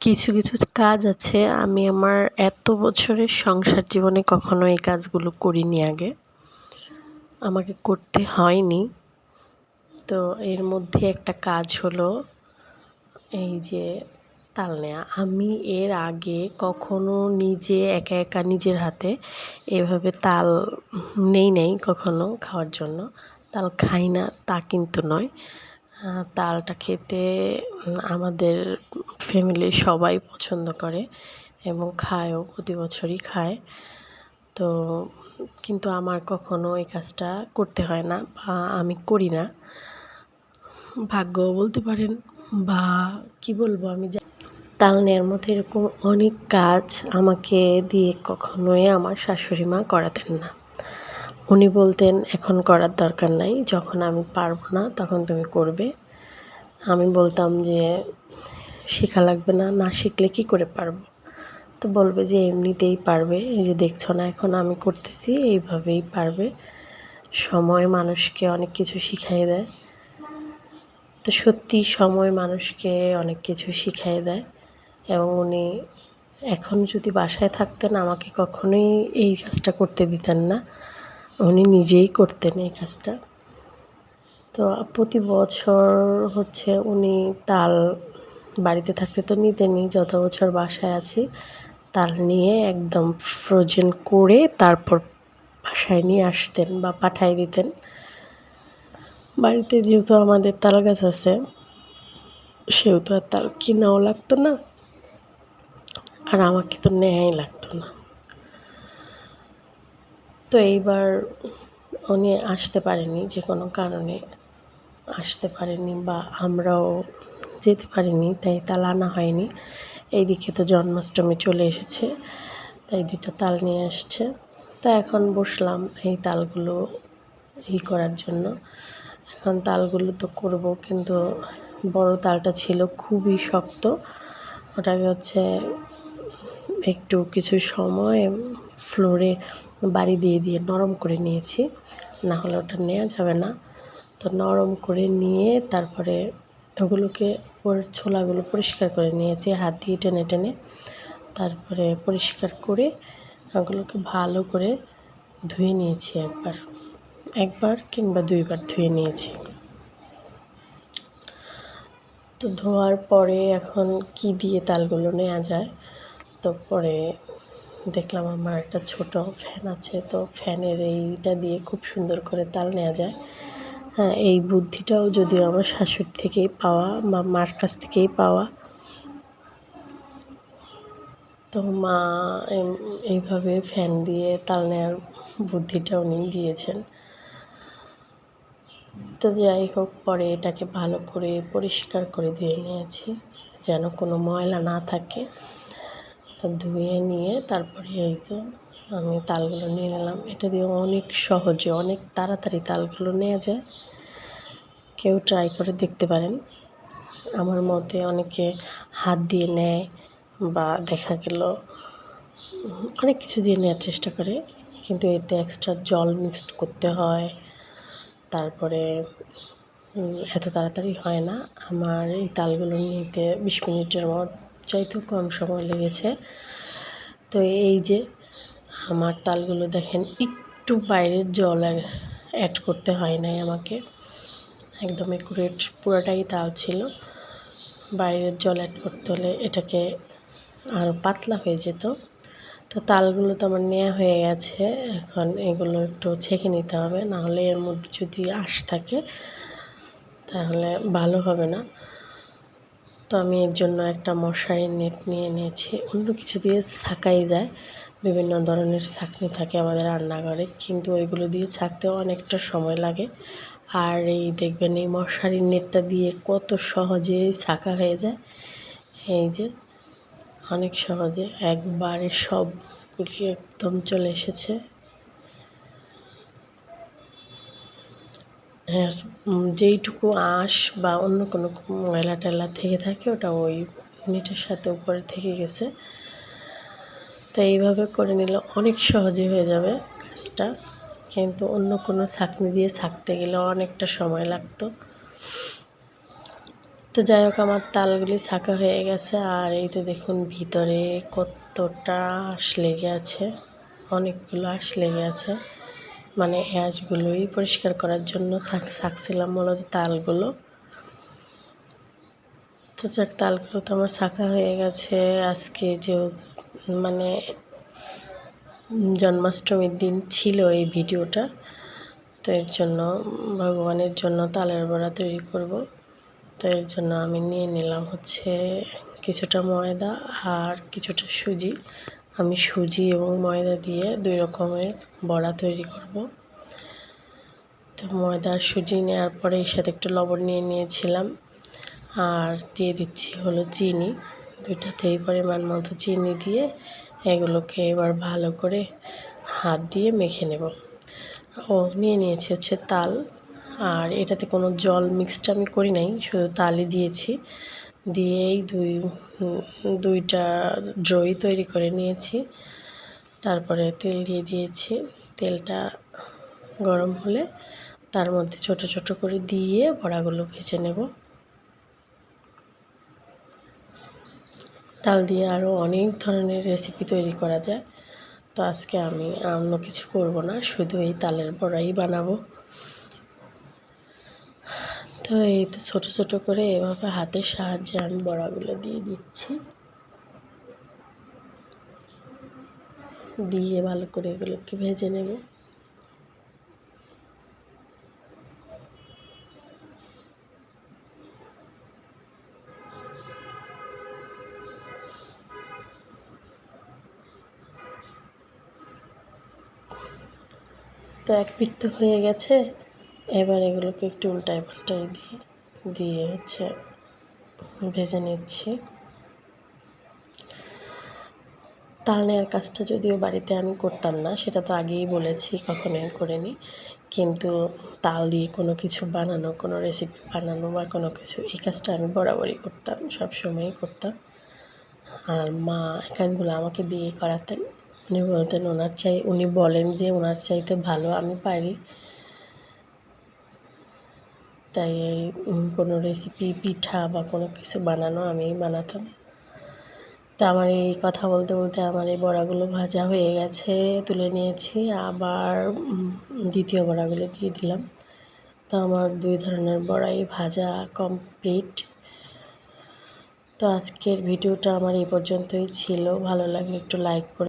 কিছু কিছু কাজ আছে। আমি আমার এত বছরের সংসার জীবনে কখনো এই কাজগুলো করিনি আগে। আমাকে করতে হয়নি। তো এর মধ্যে একটা কাজ হলো এই যে তাল নেওয়া আমি এর আগে কখনো নিজে একা একা নিজের হাতে এভাবে তাল নেই নেই কখনো খাওয়ার জন্য। তাল খাই না, তা কিন্তু নয়। তালটা খেতে আমাদের ফ্যামিলির সবাই পছন্দ করে এবং খায়ও, প্রতি বছরই খায়। তো কিন্তু আমার কখনো এই কাজটা করতে হয় না বা আমি করি না। ভাগ্য বলতে পারেন বা কি বলব আমি যা তাল নেওয়ার মতো এরকম অনেক কাজ আমাকে দিয়ে কখনোই আমার শাশুড়ি মা করাতেন না। উনি বলতেন, এখন করার দরকার নাই, যখন আমি পারব না, তখন তুমি করবে। আমি বলতাম যে, শেখা লাগবে না না শিখলে কি করে পারব? তো বলবে যে, এমনিতেই পারবে, এই যে দেখছ না, এখন আমি করতেছি, এইভাবেই পারবে। সময় মানুষকে অনেক কিছু শিখাই দেয়। তো সত্যি সময় মানুষকে অনেক কিছু শিখাই দেয় এবং উনি এখন যদি বাসায় থাকতেন, আমাকে কখনোই এই কাজটা করতে দিতেন না। উনি নিজেই করতেন এই কাজটা। তো প্রতি বছর হচ্ছে উনি তাল বাড়িতে থাকতে তো নিতেনি যত বছর বাসায় আছি, তাল নিয়ে একদম ফ্রোজেন করে তারপর বাসায় নিয়ে আসতেন বা পাঠাই দিতেন। বাড়িতে যেহেতু আমাদের তাল গাছ আছে, সেহেতু আর তাল কিনাও লাগতো না, আর আমাকে তো নেয়াই লাগতো না। তো এইবার উনি আসতে পারেনি যে কোনো কারণে। আসতে পারেনি বা আমরাও যেতে পারিনি, তাই তাল আনা হয়নি। এইদিকে তো জন্মাষ্টমী চলে এসেছে, তাই দুটো তাল নিয়ে আসছে। তা এখন বসলাম এই তালগুলো ই করার জন্য। এখন তালগুলো তো করব, কিন্তু বড় তালটা ছিল খুবই শক্ত। ওটাকে হচ্ছে একটু কিছু সময় ফ্লোরে বাড়ি দিয়ে দিয়ে নরম করে নিয়েছি। না হলে ওটা নেওয়া যাবে না। তো নরম করে নিয়ে তারপরে ওগুলোকে উপরের ছোলাগুলো পরিষ্কার করে নিয়েছি, হাত দিয়ে টেনে টেনে। তারপরে পরিষ্কার করে ওগুলোকে ভালো করে ধুয়ে নিয়েছি একবার। একবার কিংবা দুইবার ধুয়ে নিয়েছি। তো ধোয়ার পরে এখন কি দিয়ে তালগুলো নেওয়া যায়? তো পরে দেখলাম আমার একটা ছোট ফ্যান আছে, তো ফ্যানের এইটা দিয়ে খুব সুন্দর করে তাল নেওয়া যায়। হ্যাঁ এই বুদ্ধিটাও যদিও আমার শাশুড়ি থেকেই পাওয়া বা মার কাছ থেকেই পাওয়া। তো মা এইভাবে ফ্যান দিয়ে তাল নেওয়ার বুদ্ধিটা উনি দিয়েছেন। তো যাই হোক, পরে এটাকে ভালো করে পরিষ্কার করে ধুয়ে নিয়েছি, যেন কোনো ময়লা না থাকে। তো ধুয়ে নিয়ে তারপরে এই যে আমি তালগুলো নিয়ে নিলাম। এটা দিয়ে অনেক সহজে, অনেক তাড়াতাড়ি তালগুলো নেওয়া যায়। কেউ ট্রাই করে দেখতে পারেন। আমার মতে অনেকে হাত দিয়ে নেয় বা দেখা গেল অনেক কিছু দিয়ে নেওয়ার চেষ্টা করে, কিন্তু এতে এক্সট্রা জল মিক্সড করতে হয়। তারপরে এত তাড়াতাড়ি হয় না। আমার এই তালগুলো নিতে বিশ মিনিটের মতো চাইতেও কম সময় লেগেছে। তো এই যে আমার তালগুলো দেখেন, একটু বাইরের জল অ্যাড করতে হয় নাই আমাকে। একদম একুরেট পুরোটাই তাল ছিল। বাইরের জল অ্যাড করতে হলে এটাকে আরও পাতলা হয়ে যেত। তো তালগুলো তো আমার নেওয়া হয়ে গেছে, এখন এগুলো একটু ছেঁকে নিতে হবে। নাহলে এর মধ্যে যদি আশ থাকে, তাহলে ভালো হবে না। তো আমি এর জন্য একটা মশারির নেট নিয়ে নিয়েছি। অন্য কিছু দিয়ে ছাকাই যায়। বিভিন্ন ধরনের ছাঁকনি থাকে আমাদের রান্নাঘরে। কিন্তু ওইগুলো দিয়ে ছাকতেও অনেকটা সময় লাগে। আর এই দেখবেন এই মশারির নেটটা দিয়ে কত সহজে ছাকা হয়ে যায়। এই যে, অনেক সহজে একবারে সবগুলি একদম চলে এসেছে। যেইটুকু আঁশ বা অন্য কোনো ময়লা টয়লা থেকে থাকে, ওটা ওই নেটের সাথে উপরে থেকে গেছে। তো এইভাবে করে নিলে অনেক সহজে হয়ে যাবে কাজটা। কিন্তু অন্য কোনো ছাঁকনি দিয়ে ছাঁকতে গেলে অনেকটা সময় লাগতো। তো যাই হোক, আমার তালগুলি ছাঁকা হয়ে গেছে। আর এই তো দেখুন, ভিতরে কতটা আঁশ লেগে আছে, অনেকগুলো আঁশ লেগে আছে। মানে আঁশগুলোই পরিষ্কার করার জন্য ছাঁকছিলাম মূলত তালগুলো। তো যাক, তালগুলো তো আমার ছাঁকা হয়ে গেছে। আজকে যে মানে জন্মাষ্টমীর দিন ছিল এই ভিডিওটা, তো এর জন্য ভগবানের জন্য তালের বড়া তৈরি করব। তো এর জন্য আমি নিয়ে নিলাম হচ্ছে কিছুটা ময়দা আর কিছুটা সুজি। আমি সুজি এবং ময়দা দিয়ে দুই রকমের বড়া তৈরি করব। তো ময়দা আর সুজি নেওয়ার পরে এর সাথে একটু লবণ নিয়ে নিয়েছিলাম আর দিয়ে দিচ্ছি হলো চিনি। দুইটাতেই পরিমাণ মতো চিনি দিয়ে এগুলোকে এবার ভালো করে হাত দিয়ে মেখে নেব। ও, নিয়ে নিয়েছি হচ্ছে তাল। আর এটাতে কোনো জল মিক্সড আমি করি নাই, শুধু তালই দিয়েছি। দিয়েই দুই, দুইটা ড্রই তৈরি করে নিয়েছি। তারপরে তেল দিয়ে দিয়েছি। তেলটা গরম হলে তার মধ্যে ছোট ছোট করে দিয়ে বড়াগুলো ভেজে নেব। তাল দিয়ে আরও অনেক ধরনের রেসিপি তৈরি করা যায়। তো আজকে আমি অন্য কিছু করব না, শুধু এই তালের বড়াই বানাবো। তো এই তো ছোটো ছোটো করে এভাবে হাতের সাহায্যে আমি বড়াগুলো দিয়ে দিচ্ছি। দিয়ে ভালো করে এগুলোকে ভেজে নেব। তো এক পিঠ হয়ে গেছে। এবার এগুলোকে একটু উল্টায় পাল্টাই দিয়ে দিয়ে হচ্ছে ভেজে নিচ্ছি। তাল নেওয়ার কাজটা যদিও বাড়িতে আমি করতাম না, সেটা তো আগেই বলেছি, কখনোই করিনি। কিন্তু তাল দিয়ে কোনো কিছু বানানো, কোনো রেসিপি বানানো বা কোনো কিছু, এই কাজটা আমি বরাবরই করতাম, সব সময়ই করতাম। আর মা এই কাজগুলো আমাকে দিয়ে করাতেন। উনি বলতেন, ওনার চাই উনি বলেন যে, ওনার চাইতে ভালো আমি পারি। তাই এই কোনো রেসিপি পিঠা বা কোনো কিছু বানানো আমি বানাতাম। তা আমার এই কথা বলতে বলতে আমার এই বড়াগুলো ভাজা হয়ে গেছে, তুলে নিয়েছি। আবার দ্বিতীয় বড়াগুলো দিয়ে দিলাম। তো আমার দুই ধরনের বড়াই ভাজা কমপ্লিট তো আজকের ভিডিওটা আমার এই পর্যন্তই ছিল। ভালো লাগলে একটু লাইক করে